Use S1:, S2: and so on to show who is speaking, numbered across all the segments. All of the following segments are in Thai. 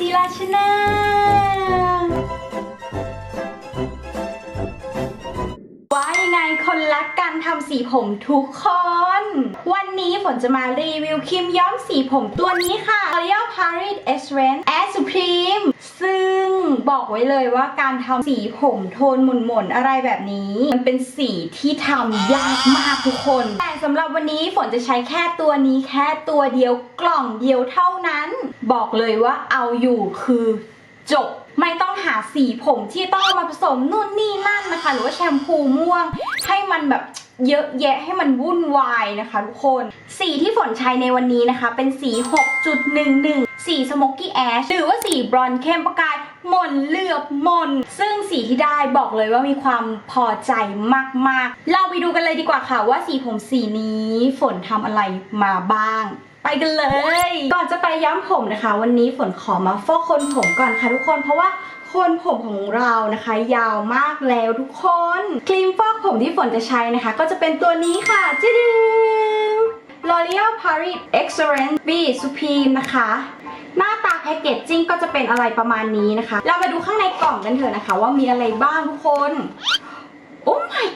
S1: จีราชนาว่ายังไงคนรักการทำสีผมทุกคน วันนี้ฝนจะมารีวิวครีมย้อมสีผมตัวนี้ค่ะ L'Oreal Paris Essence a Supreme บอกไว้เลยว่าการทำสีผมโทนหม่นๆอะไรแบบนี้ มันเป็นสีที่ทำยากมากทุกคน แต่สำหรับวันนี้ฝนจะใช้แค่ตัวนี้แค่ตัวเดียวกล่องเดียวเท่านั้น บอกเลยว่าเอาอยู่คือจบไม่ต้องหาสีผมที่ต้องมาผสมนู่นนี่นั่นนะคะ หรือว่าแชมพูม่วง ให้มันแบบเยอะแยะให้มันวุ่นวายนะคะทุกคน สีที่ฝนใช้ในวันนี้นะคะ เป็นสี 6.11 สีสโมกกี้แอชหรือว่าสีบรอนซ์เข้มประกาย หม่นเหลือบหม่นซึ่งสีที่ได้บอกเลยว่ามีความพอใจมากๆ เราไปดูกันเลยดีกว่าค่ะว่าสีผมสีนี้ฝนทำอะไรมาบ้าง ไปกันเลย ก่อนจะไปย้อมผมนะคะ วันนี้ฝนขอมาฟอกคนผมก่อนค่ะทุกคนเพราะว่าคนผมของเรานะคะ ยาวมากแล้วทุกคน ครีมฟอกผมที่ฝนจะใช้นะคะ ก็จะเป็นตัวนี้ค่ะจิ๊ดง L'Oreal Paris Excellence B Supreme นะคะ หน้าตาแพคเกจจิ้งก็จะเป็นอะไรประมาณนี้นะคะ เรามาดูข้างในกล่องกันเถอะนะคะ ว่ามีอะไรบ้างทุกคน โอ้ my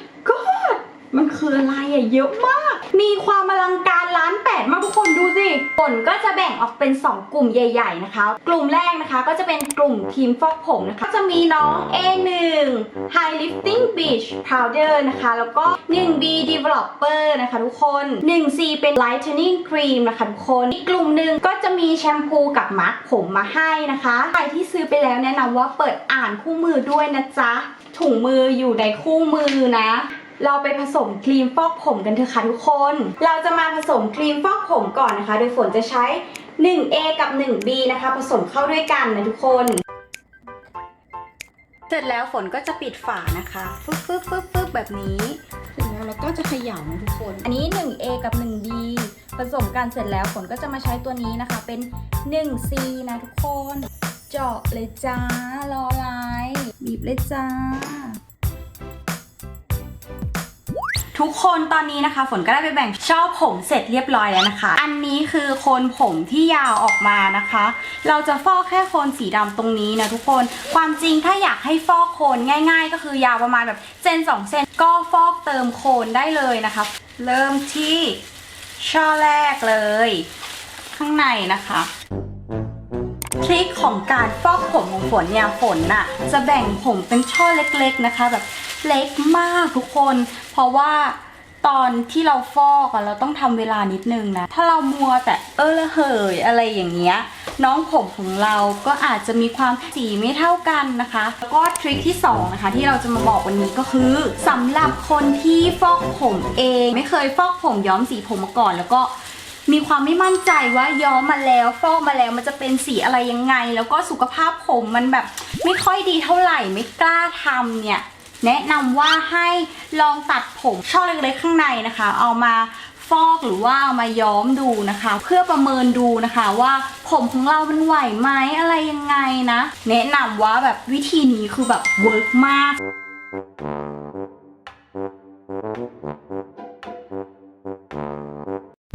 S1: มันคืออะไรอะเยอะมาก มีความอลังการล้านแปดมากทุกคนดูสิผลก็จะแบ่งออกเป็น 2 กลุ่มใหญ่ ๆนะคะ กลุ่มแรกนะคะก็จะเป็นกลุ่มครีมฟอกผมนะคะ จะมีน้อง A1 High Lifting Beach Powder นะคะ แล้วก็ 1B Developer นะคะทุกคน 1C เป็น Lightening Cream นะคะทุกคน อีกกลุ่มหนึ่งก็จะมีแชมพูกับมาร์คผมมาให้นะคะ ใครที่ซื้อไปแล้วแนะนำว่าเปิดอ่านคู่มือด้วยนะจ๊ะถุงมืออยู่ในคู่มือนะ เราไปผสมครีมฟอกผมกันเถอะค่ะทุกคน เราจะมาผสมครีมฟอกผมก่อนนะคะ โดยฝนจะใช้ 1A กับ 1B นะคะ ผสมเข้าด้วยกันนะทุกคน เสร็จแล้วฝนก็จะปิดฝานะคะฟึบฟึบฟึบฟึบแบบนี้เสร็จแล้วเราก็จะเขย่านะทุกคน อันนี้ 1A กับ 1B ผสมกันเสร็จแล้วฝนก็จะมาใช้ตัวนี้นะคะ เป็น 1C นะทุกคน เจาะเลยจ้ารออะไรบีบเลยจ้า ทุกคนตอนนี้นะคะ ฝนก็ได้ไปแบ่งช่อผมเสร็จเรียบร้อยแล้วนะคะ อันนี้คือโคนผมที่ยาวออกมานะคะ เราจะฟอกแค่โคนสีดำตรงนี้นะทุกคน ความจริงถ้าอยากให้ฟอกโคนง่าย ๆ ก็คือยาวประมาณแบบเซนสองเซนก็ฟอกเติมโคนได้เลยนะคะ เริ่มที่ช่อแรกเลย ข้างในนะคะ ทริคของการฟอกผมของฝนเนี่ยฝนน่ะจะแบ่งผมเป็นช่อเล็กๆนะคะ แบบเล็กมากทุกคน เพราะว่าตอนที่เราฟอกอะเราต้องทำเวลานิดนึงนะ ถ้าเรามัวแต่เออละเหยอะไรอย่างเงี้ยน้องผมของเราก็อาจจะมีความสีไม่เท่ากันนะคะ แล้วก็ทริคที่สองนะคะที่เราจะมาบอกวันนี้ก็คือสำหรับคนที่ฟอกผมเอง ไม่เคยฟอกผมย้อมสีผมมาก่อน แล้วก็ มีความไม่มั่นใจว่าย้อมมาแล้วฟอกมาแล้วมันจะเป็นสีอะไรยังไง แล้วก็สุขภาพผมมันแบบไม่ค่อยดีเท่าไหร่ไม่กล้าทำเนี่ยแนะนำว่าให้ลองตัดผมช่อเล็กๆข้างในนะคะ เอามาฟอกหรือว่าเอามาย้อมดูนะคะ เพื่อประเมินดูนะคะว่าผมของเรามันไหวไหมอะไรยังไงนะ แนะนำว่าแบบวิธีนี้คือแบบเวิร์กมาก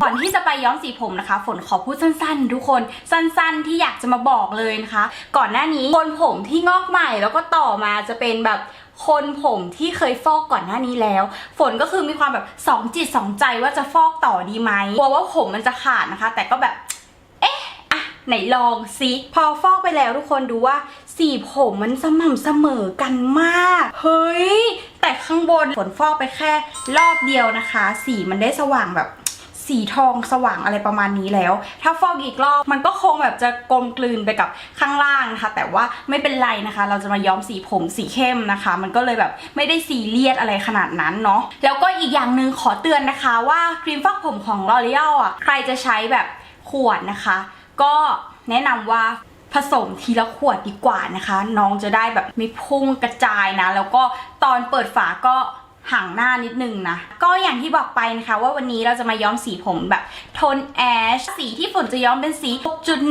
S1: ก่อนที่จะไปย้อมสีผมนะคะ ฝนขอพูดสั้นๆ ทุกคนสั้นๆ ที่อยากจะมาบอกเลยนะคะ ก่อนหน้านี้คนผมที่งอกใหม่แล้วก็ต่อมาจะเป็นแบบคนผมที่เคยฟอกก่อนหน้านี้แล้ว ฝนก็คือมีความแบบสองจิตสองใจว่าจะฟอกต่อดีไหมกลัวว่าผมมันจะขาดนะคะ แต่ก็แบบเอ๊ะอะไหนลองซิพอฟอกไปแล้วทุกคนดูว่า สีผมมันสม่ำเสมอกันมาก เฮ้ย แต่ข้างบนฝนฟอกไปแค่รอบเดียวนะคะ สีมันได้สว่างแบบ สีทองสว่างอะไรประมาณนี้แล้ว ถ้าฟอกอีกรอบมันก็คงแบบจะกลมกลืนไปกับข้างล่างนะคะ แต่ว่าไม่เป็นไรนะคะ เราจะมาย้อมสีผมสีเข้มนะคะ มันก็เลยแบบไม่ได้ซีเรียสอะไรขนาดนั้นเนาะแล้วก็อีกอย่างหนึ่งขอเตือนนะคะว่าครีมฟอกผมของ L'Oreal อะใครจะใช้แบบขวดนะคะ ก็แนะนำว่าผสมทีละขวดดีกว่านะคะ น้องจะได้แบบไม่พุ่งกระจายนะ แล้วก็ตอนเปิดฝาก็ ห่างหน้านิดนึงนะ ก็อย่างที่บอกไปนะคะว่าวันนี้เราจะมาย้อมสีผมแบบโทนแอชสีที่ฝนจะย้อมเป็นสี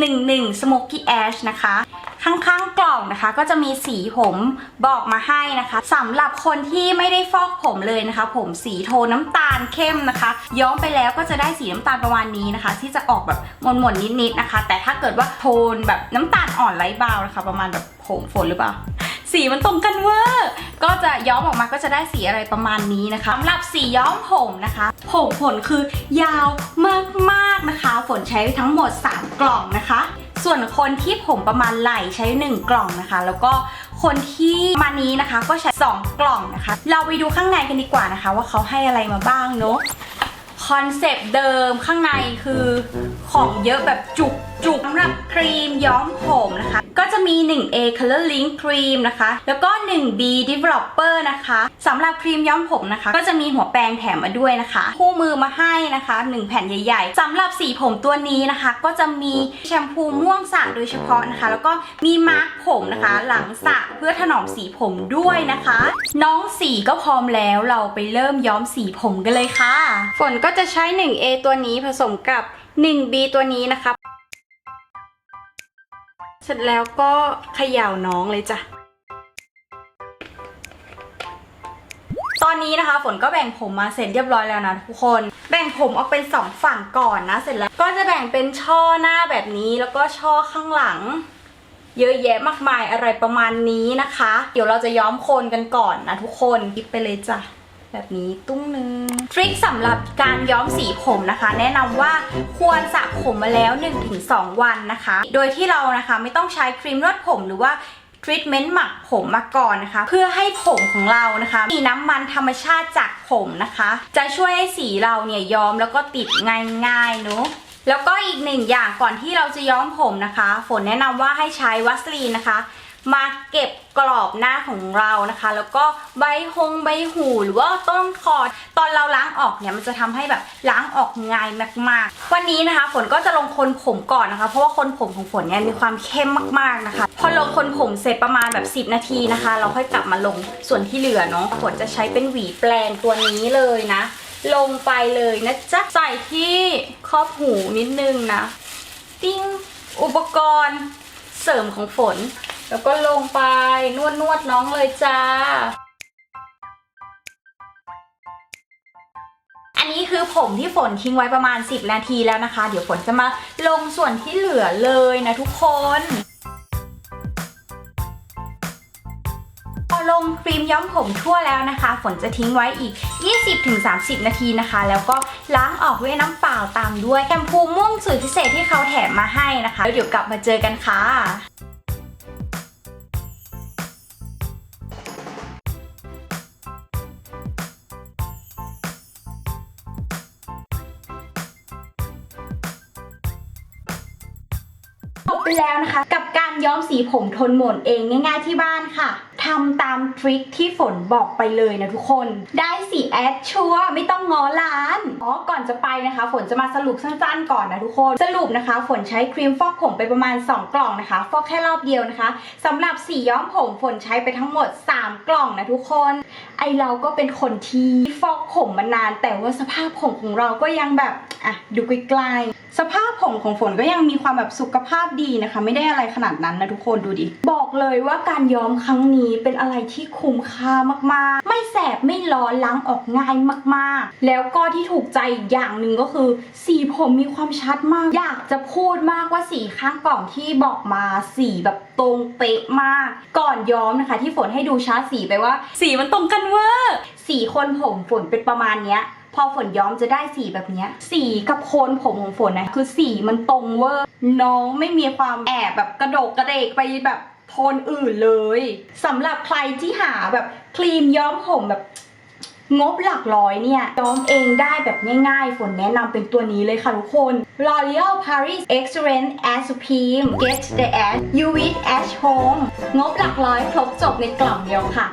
S1: 6.11 Smoky Ash นะคะ ข้างๆกล่องนะคะ ก็จะมีสีผมบอกมาให้นะคะสำหรับคนที่ไม่ได้ฟอกผมเลยนะคะ ผมสีโทนน้ำตาลเข้มนะคะ ย้อมไปแล้วก็จะได้สีน้ำตาลประมาณนี้นะคะ ที่จะออกแบบหม่นๆนิดๆนะคะ แต่ถ้าเกิดว่าโทนแบบน้ำตาลอ่อนไร้บาวนะคะ ประมาณแบบผมฝนหรือเปล่า สีมันตรงกันเวอร์ก็จะย้อมออกมาก็จะได้สีอะไรประมาณนี้นะคะสำหรับสีย้อมผมนะคะ ผมฝนคือยาวมากๆนะคะ ฝนใช้ทั้งหมด 3 กล่องนะคะ ส่วนคนที่ผมประมาณไหล่ใช้ 1 กล่องนะคะ แล้วก็คนที่มานี้นะคะก็ใช้ 2 กล่องนะคะ เราไปดูข้างในกันดีกว่านะคะ ว่าเขาให้อะไรมาบ้างเนาะคอนเซปต์เดิมข้างในคือของเยอะแบบจุก จุกสำหรับครีมย้อมผมนะคะ ก็จะมี 1A Color Link Cream นะคะ แล้วก็ 1B Developer นะคะสำหรับครีมย้อมผมนะคะ ก็จะมีหัวแปรงแถมมาด้วยนะคะ คู่มือมาให้นะคะ 1 แผ่นใหญ่ๆสำหรับสีผมตัวนี้นะคะ ก็จะมีแชมพูม่วงสระโดยเฉพาะนะคะ แล้วก็มีมาร์กผมนะคะ หลังสระเพื่อถนอมสีผมด้วยนะคะ น้องสีก็พร้อมแล้วเราไปเริ่มย้อมสีผมกันเลยค่ะ ฝนก็จะใช้ 1A ตัวนี้ผสมกับ 1B ตัวนี้นะคะ สร็จแล้วก็เขย่าน้องเลยจ้ะ ตอนนี้นะคะฝนก็แบ่งผมมาเสร็จเรียบร้อยแล้วนะทุกคน แบ่งผมออกเป็นสองฝั่งก่อนนะ เสร็จแล้วก็จะแบ่งเป็นช่อหน้าแบบนี้แล้วก็ช่อข้างหลัง เยอะแยะมากมายอะไรประมาณนี้นะคะ เดี๋ยวเราจะย้อมโคนกันก่อนนะทุกคนคิดไปเลยจ้ะ แบบนี้ตุ้งนึงทริคสำหรับการย้อมสีผมนะคะ แนะนำว่าควรสระผมมาแล้ว 1-2 วันนะคะ โดยที่เรานะคะไม่ต้องใช้ครีมนวดผมหรือว่าทรีทเมนต์หมักผมมาก่อนนะคะ เพื่อให้ผมของเรานะคะ มีน้ำมันธรรมชาติจากผมนะคะ จะช่วยให้สีเราเนี่ยย้อมแล้วก็ติดง่ายๆเนอะแล้วก็อีกหนึ่งอย่างก่อนที่เราจะย้อมผมนะคะ ฝนแนะนำว่าให้ใช้วัสลีนนะคะ มาเก็บกรอบหน้าของเรานะคะ แล้วก็ใบหงใบหูหรือว่าต้นคอตอนเราล้างออกเนี่ยมันจะทำให้แบบล้างออกง่ายมากๆ วันนี้นะคะ ฝนก็จะลงคนผมก่อนนะคะ เพราะว่าคนผมของฝนเนี่ยมีความเข้มมากๆนะคะ พอลงคนผมเสร็จประมาณแบบ 10 นาทีนะคะ เราค่อยกลับมาลงส่วนที่เหลือเนาะฝนจะใช้เป็นหวีแปลงตัวนี้เลยนะ ลงไปเลยนะจ๊ะใส่ที่ครอบหูนิดนึงนะ ติ้งอุปกรณ์เสริมของฝน แล้วก็ลงไปนวดนวดๆน้องเลยจ้า อันนี้คือผมที่ฝนทิ้งไว้ประมาณ 10 นาทีแล้วนะคะ เดี๋ยวฝนจะมาลงส่วนที่เหลือเลยนะทุกคนพอลงครีมย้อมผมทั่วแล้วนะคะ ฝนจะทิ้งไว้อีก 20-30 นาทีนะคะ แล้วก็ล้างออกด้วยน้ำเปล่าตามด้วยแชมพูม่วงสูตรพิเศษที่เขาแถมมาให้นะคะแล้วเดี๋ยวกลับมาเจอกันค่ะ จบไปแล้วนะคะ กับการย้อมสีผมทนหม่นเองง่ายๆที่บ้านค่ะทำตามทริคที่ฝนบอกไปเลยนะทุกคน ได้สีแอดชัวไม่ต้องง้อร้านอ๋อก่อนจะไปนะคะ ฝนจะมาสรุปสั้นๆก่อนนะทุกคน สรุปนะคะ ฝนใช้ครีมฟอกผมไปประมาณ 2 กล่องนะคะ ฟอกแค่รอบเดียวนะคะสำหรับสีย้อมผมฝนใช้ไปทั้งหมด 3 กล่องนะทุกคน ไอเราก็เป็นคนที่ฟอกผมมานาน แต่ว่าสภาพผมของเราก็ยังแบบอะดูใกล้ๆ สภาพผมของฝนก็ยังมีความแบบสุขภาพดีนะคะ ไม่ได้อะไรขนาดนั้นนะทุกคนดูดิ บอกเลยว่าการย้อมครั้งนี้เป็นอะไรที่คุ้มค่ามากๆ ไม่แสบไม่ร้อนล้างออกง่ายมากๆ แล้วก็ที่ถูกใจอย่างหนึ่งก็คือ สีผมมีความชัดมาก อยากจะพูดมากว่าสีข้างกล่องที่บอกมาสีแบบตรงเป๊ะมาก ก่อนย้อมนะคะ ที่ฝนให้ดูชาร์ตสีไปว่า สีมันตรงกันเวอร์สีคนผมฝนเป็นประมาณเนี้ย พอฝนย้อมจะได้สีแบบนี้สีกับโคนผมของฝนนะคือสีมันตรงเวอร์น้องไม่มีความแอบแบบกระโดกกระเดกไปแบบโทนอื่นเลยสำหรับใครที่หาแบบครีมย้อมผมแบบงบหลักร้อยเนี่ยย้อมเองได้แบบง่ายๆ ฝนแนะนำเป็นตัวนี้เลยค่ะทุกคน L'Oreal Paris Excellent Ash Supreme Get the Ash You with Ash Home งบหลักร้อยครบจบในกล่องเดียวค่ะ